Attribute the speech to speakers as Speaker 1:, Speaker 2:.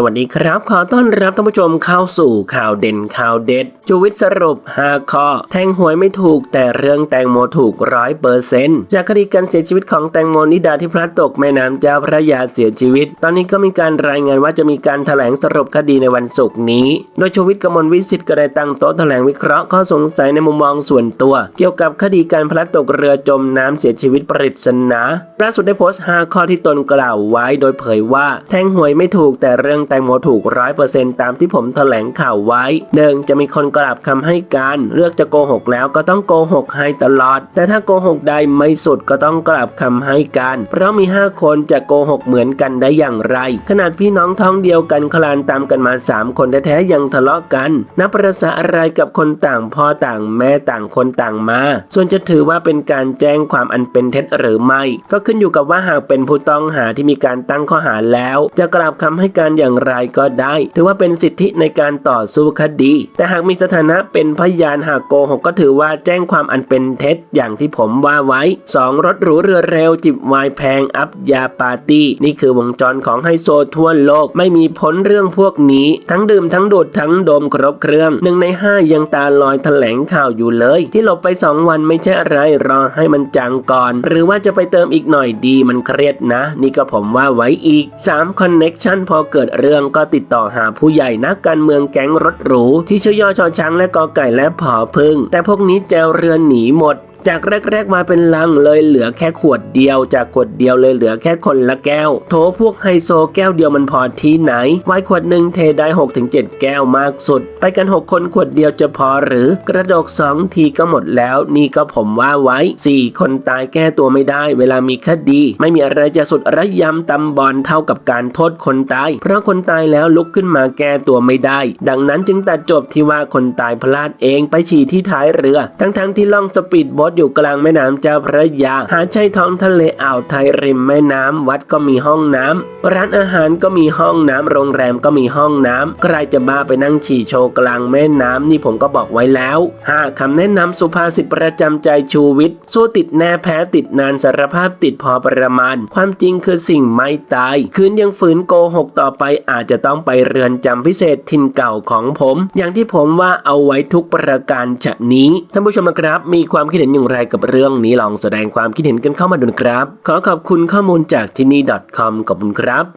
Speaker 1: สวัสดีครับ ขอต้อนรับท่านผู้ชมเข้าสู่ข่าวเด่นข่าวเด็ดจูวิทย์สรุป 5 ข้อ แทงหวยไม่ถูกแต่เรื่องแตงโมถูกร้อยเปอร์เซนต์จากคดีการเสียชีวิตของแตงโมนิดาที่พลัดตกแม่น้ำเจ้าพระยาเสียชีวิต ตอนนี้ก็มีการรายงานว่าจะมีการแถลงสรุปคดีในวันศุกร์นี้ โดยชูวิทย์กมลวิสิทธิ์ก็ได้ตั้งโต๊ะแถลงวิเคราะห์ข้อสงสัยในมุมมองส่วนตัว เกี่ยวกับคดีการพลัดตกเรือจมน้ำเสียชีวิตปริศนาล่าสุดได้โพสต์ 5 ข้อที่ตนกล่าวไว้ โดยเผยว่า แทงหวยไม่ถูกแต่เรื่องแตงโมถูกร้อยเปอร์เซ็นต์ตามที่ผมแถลงข่าวไว้หนึ่งจะมีคนกลับคำให้การ เลือกจะโกหกแล้วก็ต้องโกหกให้ตลอด แต่ถ้าโกหกใดไม่สุดก็ต้องกลับคำให้การ เพราะมี 5 คนจะโกหกเหมือนกันได้อย่างไร ขนาดพี่น้องท้องเดียวกันคลานตามกันมา 3 คนแท้ๆยังทะเลาะกัน นับประษาอะไรกับคนต่างพ่อต่างแม่ต่างคนต่างมา ส่วนจะถือว่าเป็นการแจ้งความอันเป็นเท็จหรือไม่ ก็ขึ้นอยู่กับว่าหากเป็นผู้ต้องหาที่มีการตั้งข้อหาแล้ว จะกลับคำให้การอย่างางไรก็ได้ ถือว่าเป็นสิทธิในการต่อสู้คดี แต่หากมีสถานะเป็นพยานหากโกหกก็ถือว่าแจ้งความอันเป็นเท็จอย่างที่ผมว่าไว้ 2. รถหรูเรือเร็วจิบวน์แพงอัพยาปาร์ตี้ นี่คือวงจรของไฮโซทั่วโลกไม่มีพ้นเรื่องพวกนี้ ทั้งดื่มทั้งดูดทั้งดมครบเครื่องหนึ่งในห้ายังตาลอยแถลงข่าวอยู่เลย ที่หลบไป 2 วันไม่ใช่อะไรรอให้มันจางก่อน หรือว่าจะไปเติมอีกหน่อยดีมันเครียดนะ นี่ก็ผมว่าไว้อีก 3. Connection พอเกิดเรื่องก็ติดต่อหาผู้ใหญ่นักการเมืองแก๊งรถหรู ที่ชื่อย่อชอช้างและกอไก่และผอพึ่ง แต่พวกนี้แจวเรือนหนีหมด จากแรก ๆ มาเป็นลังเลยเหลือแค่ขวดเดียว จากขวดเดียวเลยเหลือแค่คนละแก้ว โถพวกไฮโซแก้วเดียวมันพอที่ไหนไว้ขวดหนึ่งเทได้ 6-7 แก้วมากสุด ไปกัน 6 คนขวดเดียวจะพอหรือกระดกสองทีก็หมดแล้ว นี่ก็ผมว่าไว้ 4 คนตายแก้ตัวไม่ได้ เวลามีคดี ไม่มีอะไรจะสุดระยำตำบอลเท่ากับการโทษคนตาย เพราะคนตายแล้วลุกขึ้นมาแก้ตัวไม่ได้ ดังนั้นจึงตัดจบที่ว่าคนตายพลาดเองไปฉี่ที่ท้ายเรือ ทั้งๆที่ล่องสปีดโบ๊ทอยู่กลางแม่น้ำเจ้าพระยา หาใช่ท้องทะเลอ่าวไทยริมแม่น้ำวัดก็มีห้องน้ำร้านอาหารก็มีห้องน้ำโรงแรมก็มีห้องน้ำใครจะบ้าไปนั่งฉี่โชว์กลางแม่น้ำนี่ผมก็บอกไว้แล้วห้าคำแนะนำสุภาษิตประจำใจชูวิทย์สู้ติดแน่แพ้ติดนานสารภาพติดพอประมาณ ความจริงคือสิ่งไม่ตาย คืนยังฝืนโกหกต่อไปอาจจะต้องไปเรือนจำพิเศษทินเก่าของผม อย่างที่ผมว่าเอาไว้ทุกประการฉะนี้ท่านผู้ชมครับมีความคิดเห็นอย่างไรกับเรื่องนี้ลองแสดงความคิดเห็นกันเข้ามาดูนะครับ ขอขอบคุณข้อมูลจากที่นี่ .com ขอบคุณครับ